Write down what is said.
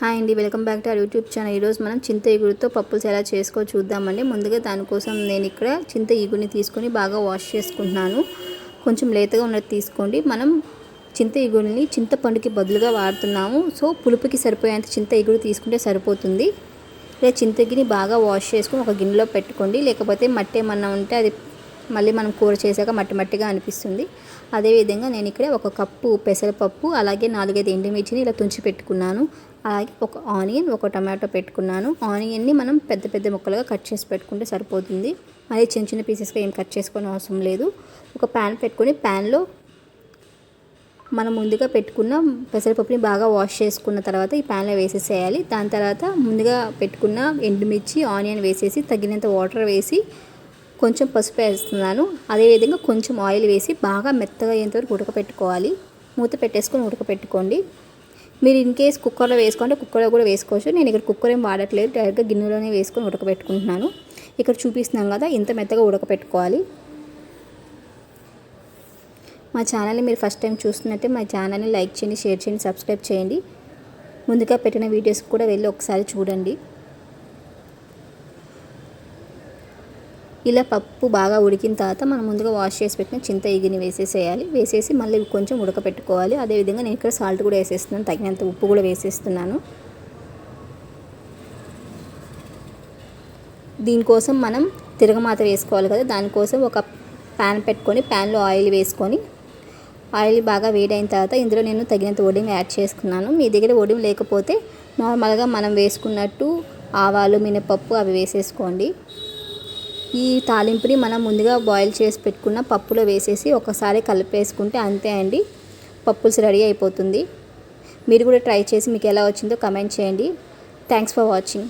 Hi అండి welcome back to our YouTube channel. ఈరోజు మనం చింత ఈగురుతో పప్పులు ఎలా చేసుకో చూద్దామండి. ముందుగా దానికోసం నేను ఇక్కడ చింత ఈగురిని తీసుకొని బాగా వాష్ చేసుకుంటున్నాను. కొంచెం లేతగా ఉన్నది తీసుకోండి. మనం చింత ఈగురిని చింతపండుకి బదులుగా వాడుతున్నాము. సో పులుపుకి సరిపోయేంత చింత ఈగురు తీసుకుంటే సరిపోతుంది. లేదా చింతగిని బాగా వాష్ చేసుకొని ఒక గిన్నెలో పెట్టుకోండి. లేకపోతే మట్టి ఏమన్నా ఉంటే అది మళ్ళీ మనం కూర చేశాక మట్టి మట్టిగా అనిపిస్తుంది. అదేవిధంగా నేను ఇక్కడ ఒక కప్పు పెసరపప్పు అలాగే నాలుగైదు ఎండుమిర్చిని ఇలా తుంచి పెట్టుకున్నాను. అలాగే ఒక ఆనియన్ ఒక టమాటో పెట్టుకున్నాను. ఆనియన్ని మనం పెద్ద పెద్ద ముక్కలుగా కట్ చేసి పెట్టుకుంటే సరిపోతుంది. మరి చిన్న చిన్న పీసెస్గా ఏం కట్ చేసుకోని అవసరం లేదు. ఒక ప్యాన్ పెట్టుకొని ప్యాన్లో మనం ముందుగా పెట్టుకున్న పెసరపప్పుని బాగా వాష్ చేసుకున్న తర్వాత ఈ ప్యాన్లో వేసేసేయాలి. దాని తర్వాత ముందుగా పెట్టుకున్న ఎండుమిర్చి ఆనియన్ వేసేసి తగినంత వాటర్ వేసి కొంచెం పసుపు వేస్తున్నాను. అదేవిధంగా కొంచెం ఆయిల్ వేసి బాగా మెత్తగా అయ్యేంతవరకు ఉడకపెట్టుకోవాలి. మూత పెట్టేసుకొని ఉడకపెట్టుకోండి. మీరు ఇన్ కేస్ కుక్కర్లో వేసుకుంటే కుక్కర్లో కూడా వేసుకోవచ్చు. నేను ఇక్కడ కుక్కర్ ఏం వాడట్లేదు. డైరెక్ట్గా గిన్నెలోనే వేసుకొని ఉడకబెట్టుకుంటున్నాను. ఇక్కడ చూపిస్తున్నాం కదా ఇంత మెత్తగా ఉడకబెట్టుకోవాలి. మా ఛానల్ని మీరు ఫస్ట్ టైం చూస్తున్నట్టే మా ఛానల్ని లైక్ చేయండి షేర్ చేయండి సబ్స్క్రైబ్ చేయండి. ముందుగా పెట్టిన వీడియోస్ కూడా వెళ్ళి ఒకసారి చూడండి. ఇలా పప్పు బాగా ఉడికిన తర్వాత మనం ముందుగా వాష్ చేసి పెట్టిన చింత ఇగిని వేసేసేయాలి. వేసేసి మళ్ళీ కొంచెం ఉడకపెట్టుకోవాలి. అదేవిధంగా నేను ఇక్కడ సాల్ట్ కూడా వేసేస్తున్నాను. తగినంత ఉప్పు కూడా వేసేస్తున్నాను. దీనికోసం మనం తిరగమాత వేసుకోవాలి కదా. దానికోసం ఒక ప్యాన్ పెట్టుకొని ప్యాన్లో ఆయిల్ వేసుకొని ఆయిల్ బాగా వేడైన తర్వాత ఇందులో నేను తగినంత ఒడిం యాడ్ చేసుకున్నాను. మీ దగ్గర ఒడిం లేకపోతే నార్మల్గా మనం వేసుకున్నట్టు ఆవాలు మినపప్పు అవి వేసేసుకోండి. ఈ తాలింపుని మనం ముందుగా బాయిల్ చేసి పెట్టుకున్న పప్పులో వేసేసి ఒకసారి కలిపేసుకుంటే అంతే అండి. పప్పుల్స్ రెడీ అయిపోతుంది. మీరు కూడా ట్రై చేసి మీకు ఎలా వచ్చిందో కమెంట్ చేయండి. Thanks for watching.